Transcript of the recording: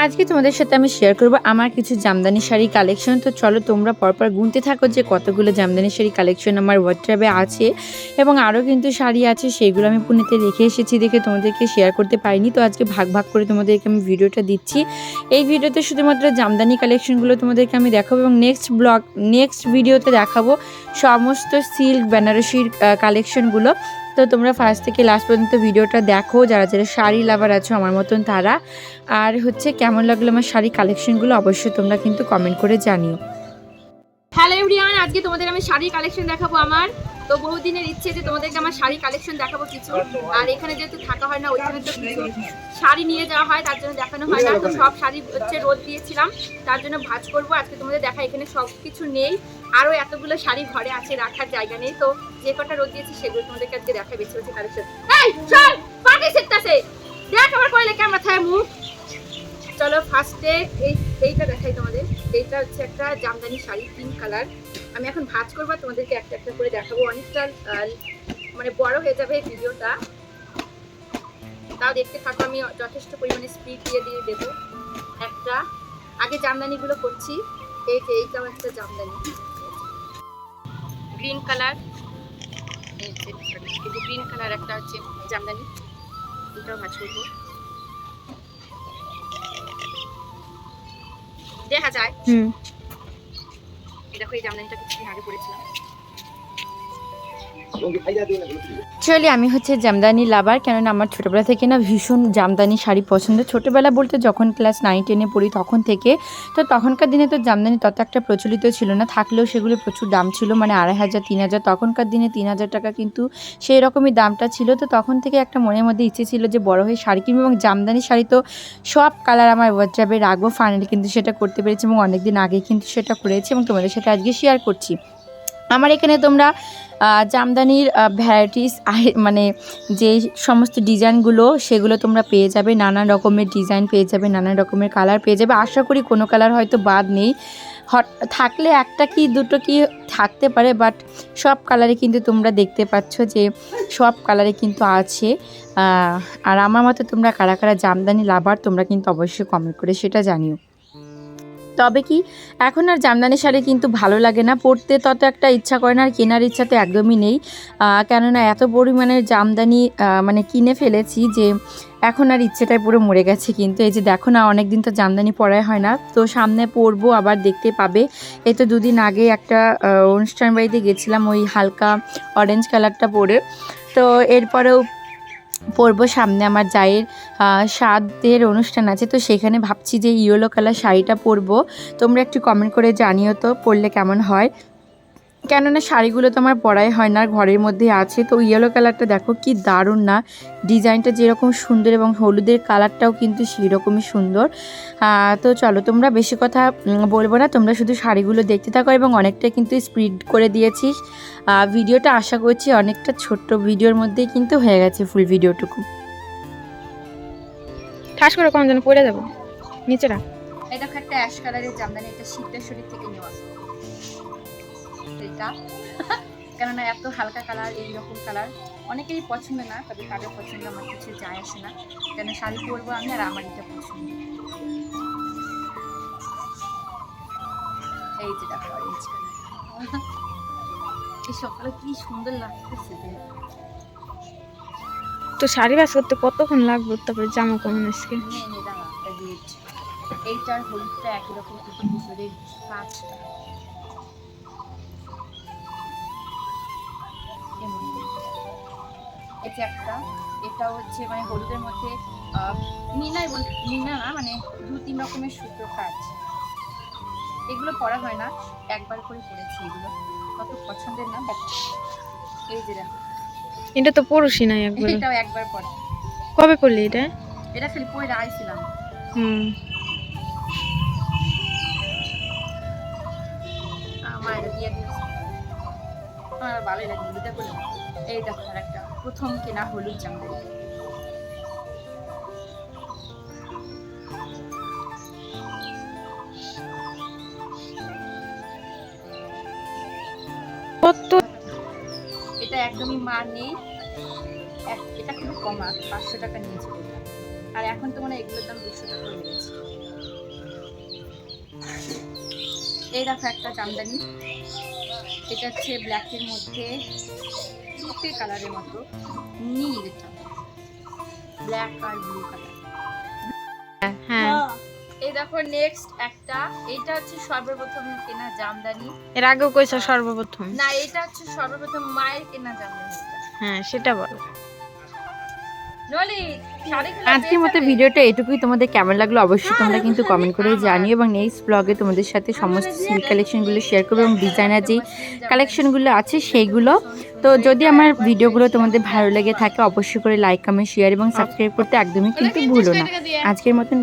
আজকে তোমাদের সাথে আমি শেয়ার করব আমার কিছু জামদানি শাড়ি কালেকশন তো চলো তোমরা পরপর গুনতে থাকো যে কতগুলো জামদানি শাড়ি কালেকশন আমার হোয়াটসঅ্যাপে আছে। এবং আরও কিন্তু শাড়ি আছে সেইগুলো আমি পুনেতে রেখে এসেছি দেখে তোমাদেরকে শেয়ার করতে পারিনি। তো আজকে ভাগ ভাগ করে তোমাদেরকে আমি ভিডিওটা দিচ্ছি। এই ভিডিওতে শুধুমাত্র জামদানি কালেকশনগুলো তোমাদেরকে আমি দেখাবো এবং নেক্সট ব্লগ নেক্সট ভিডিওতে দেখাবো সমস্ত সিল্ক বেনারসির কালেকশনগুলো তো তোমরা ফার্স্ট থেকে লাস্ট পর্যন্ত ভিডিওটা দেখো। যারা যারা শাড়ি লাভার আছো, আমার মতন তারা। আর হচ্ছে কেমন লাগল আমার শাড়ি কালেকশনগুলো অবশ্যই তোমরা কিন্তু কমেন্ট করে জানিও। হ্যালো এভরিওয়ান আজকে তোমাদের আমি শাড়ি কালেকশন দেখাবো আমার। তো বহুদিনের ইচ্ছে যে তোমাদেরকে আমার শাড়ি কালেকশন দেখাবো কিছু। আর এখানে যেহেতু থাকা হয় না, ওইখানে তো কিছু শাড়ি নিয়ে যাওয়া হয়, তার জন্য দেখানো হয় না। তো সব শাড়ি হচ্ছে রোদ দিয়েছিলাম, তার জন্য ভাজ করব। আজকে তোমাদের দেখা, এখানে সব কিছু নেই। আরও এতগুলো শাড়ি ঘরে আছে, রাখার জায়গা নেই। তো যে কটা রোদ দিয়েছি, সেগুলো তোমাদেরকে আজকে দেখা বেছে বেছে কালেকশন দেখ আমার কইলে ক্যামেরা থাকে মুখ। চলো ফার্স্টে এই, এইটা দেখাই তোমাদের। এইটা হচ্ছে একটা জামদানি শাড়ি পিঙ্ক কালার আমি এখন ভাজ করব, তোমাদেরকে একটা একটা করে দেখাবো। অনেকটা মানে বড় হয়ে যাবে এই ভিডিওটা। তাও দেখতে থাকো, আমি যথেষ্ট পরিমাণে স্পিড দিয়ে দিয়ে দেবো। একটা, আগে জামদানিগুলো করছি। এই যে, এইটাও একটা জামদানি। গ্রিন কালার এই যে গ্রিন কালার একটা হচ্ছে জামদানি। এটাও ভাঁজ করব। দেখা যায়। হুম। দেখো এই জামদানিটা কিছুদিন আগে পড়েছিলাম অ্যাকচুয়ালি আমি হচ্ছে জামদানি লাভার, কেননা আমার ছোটোবেলা থেকে না ভীষণ জামদানি শাড়ি পছন্দ। ছোটোবেলা বলতে যখন ক্লাস নাইন টেনে পড়ি তখন থেকে, তো তখনকার দিনে তো জামদানি তত একটা প্রচলিত ছিল না, থাকলেও সেগুলো প্রচুর দাম ছিল মানে আড়াই হাজার, তিন হাজার, তখনকার দিনে তিন হাজার টাকা কিন্তু সেই রকমই দামটা ছিল। তো তখন থেকে একটা মনের মধ্যে ইচ্ছে ছিল যে বড় হয়ে শাড়ি কিনবো এবং জামদানি শাড়ি তো সব কালার আমার হোয়াটসঅ্যাপে রাখব ফাইনালি কিন্তু সেটা করতে পেরেছি এবং অনেক দিন আগে কিন্তু সেটা করেছি এবং তোমাদের সাথে আজকে শেয়ার করছি। আমার এখানে তোমরা জামদানির ভ্যারাইটিস মানে যে সমস্ত ডিজাইনগুলো, সেগুলো তোমরা পেয়ে যাবে। নানান রকমের ডিজাইন পেয়ে যাবে নানান রকমের কালার পেয়ে যাবে। আশা করি কোনো কালার হয়তো বাদ নেই। হট, থাকলে একটা কি, দুটো কি থাকতে পারে বাট সব কালারে কিন্তু তোমরা দেখতে পাচ্ছ যে সব কালারে কিন্তু আছে। আর আমার মতো তোমরা কারা কারা জামদানি লাভার, তোমরা কিন্তু অবশ্যই কমেন্ট করে সেটা জানিও। তবে কি, এখন আর জামদানি শাড়ি কিন্তু ভালো লাগে না। পরতে তত একটা ইচ্ছা করে না আর কেনার ইচ্ছা তো একদমই নেই। কেননা এত পরিমাণের জামদানি মানে কিনে ফেলেছি যে এখন আর ইচ্ছেটাই পুরো মরে গেছে কিন্তু। এই যে দেখো না অনেক দিন তো জামদানি পরাই হয় না। তো সামনে পরবো, আবার দেখতে পাবে। এই তো দুদিন আগে একটা অনুষ্ঠান বাড়িতে গেছিলাম ওই হালকা অরেঞ্জ কালারটা পরে। তো এরপরেও পরবো সামনে আমার জায়ের সাদের অনুষ্ঠান আছে। তো সেখানে ভাবছি যে ইয়েলো কালার শাড়িটা পরবো। তোমরা একটু কমেন্ট করে জানিও তো, পরলে কেমন হয়? কেননা শাড়িগুলো তো আমার পরাই হয় না আর ঘরের মধ্যে আছে। তো ইয়েলো কালারটা দেখো কি দারুণ না। ডিজাইনটা যেরকম সুন্দর এবং হলুদের কালারটাও কিন্তু সেই রকমই সুন্দর তো চলো তোমরা বেশি কথা বলব না। তোমরা শুধু শাড়িগুলো দেখতে থাকো এবং অনেকটা কিন্তু স্পিড করে দিয়েছিস। ভিডিওটা আশা করছি অনেকটা ছোট্ট ভিডিওর মধ্যেই কিন্তু হয়ে গেছে ফুল ভিডিওটুকু। ঠাস করে কোন যেন পড়ে যাব। নিচে রাখ। এই দেখো একটা অ্যাশ কালারের জামদানি এটা সিদ্ধেশ্বরী থেকে নেওয়া। এটা। কেননা এত হালকা কালার এইরকম কালার অনেকেরই পছন্দ না তবে কারোর পছন্দ আমার কিছু যায় আসে না। কেন শাড়ি পরবো আমি আর আমার এটা পছন্দ। এই যে দেখো অরেঞ্জ কালার এই সকালে কি সুন্দর লাগতেছে। তো শাড়ি বাস করতে কতক্ষণ লাগবে? তারপরে জামা কেমন আজকে? এইটার হলুদটা একই রকম কিন্তু ভিতরের যে একটা এটা হচ্ছে মানে হলুদের মধ্যে মিনাই বল মিনা না মানে দু তিন রকমের সূত্র কাজ। এগুলো পরা হয় না একবার করে পরেছি এগুলো। কত পছন্দের না বাট এই যে দেখো। এটা তো পড়ুসি নাই একবার এটাও একবার পরে। কবে পড়লি এটা? এটা খালি পরে আইছিলাম হুম। আমার ভালোই লাগে এই দেখো আর একটা প্রথম কেনা হলুদ জামদানি এটা একদমই মার নেই এটা খুব কমা পাঁচশো টাকা নিয়েছে আর এখন তো মানে এগুলোর দাম দুশো টাকা নিয়েছে এই দেখো একটা জামদানি। এটা হচ্ছে ব্ল্যাকের মধ্যে রূপে কালারের মতো নীল এটা। ব্ল্যাক আর ব্লু কালার হ্যাঁ। এই দেখো নেক্সট একটা এটা হচ্ছে সর্বপ্রথম কেনা জামদানি। এর আগেও কইছো সর্বপ্রথম? না এটা হচ্ছে সর্বপ্রথম মায়ের কেনা জামদানি। হ্যাঁ সেটা বলো। আজকের মতো ভিডিওটা এটুকুই তোমাদের কেমন লাগল অবশ্যই তোমরা কিন্তু কমেন্ট করে জানিও এবং নেক্সট ব্লগে তোমাদের সাথে সমস্ত সিল্ক কালেকশনগুলো শেয়ার করব এবং ডিজাইনার যেই কালেকশনগুলো আছে সেইগুলো। তো যদি আমার ভিডিওগুলো তোমাদের ভালো লেগে থাকে অবশ্যই করে লাইক কমেন্ট শেয়ার এবং সাবস্ক্রাইব করতে একদমই কিন্তু ভুলো না। আজকের মতন.